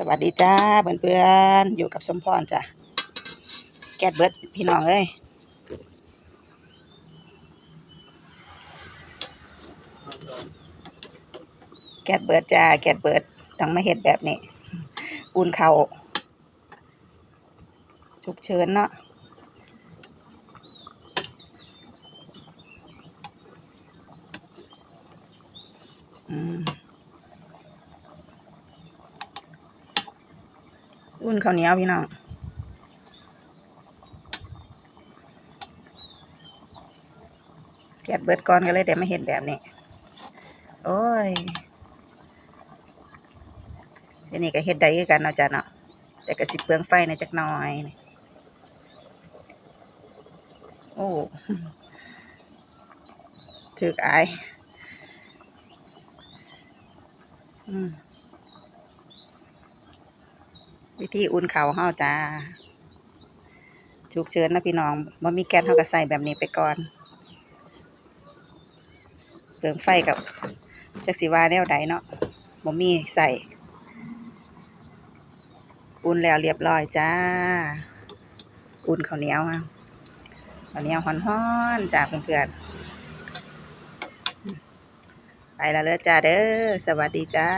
สวัสดีจ้าเพื่อนๆอยู่กับสมพรจ้ะแกดเบิร์ดพี่น้องเอ้ยแกดเบิร์ดจ้าแกดเบิร์ดต้องมาเฮ็ดแบบนี้อุ่นเขาวฉุกเฉินเนาะอืม อุ่นข้าวเหนียวพี่น้องแกดเบิดก่อนก็เลยเดี๋ยวมาเห็นแบบนี้ โอ้ยเดี๋ยวนี้ก็เฮ็ดได้กันเนาะจ้ะเนาะแต่ก็สิเปลืองไฟหนจักน่อยโอ้ถึกอายอืม วิธีอุ่นเขาเฮาจ้าฉุกเฉินนะพี่น้องบ่มีแก๊สเฮาก็ใส่แบบนี้ไปก่อนเปลืองไฟกับจักสิว่าแนวใดเนาะบ่มีใส่อุ่นแล้วเรียบร้อยจ้า อุ่นข้าวเหนียวอะข้าวเหนียวฮ้อนๆจ้าเพื่อนๆไปแล้วเด้อจ้าเด้อสวัสดีจ้า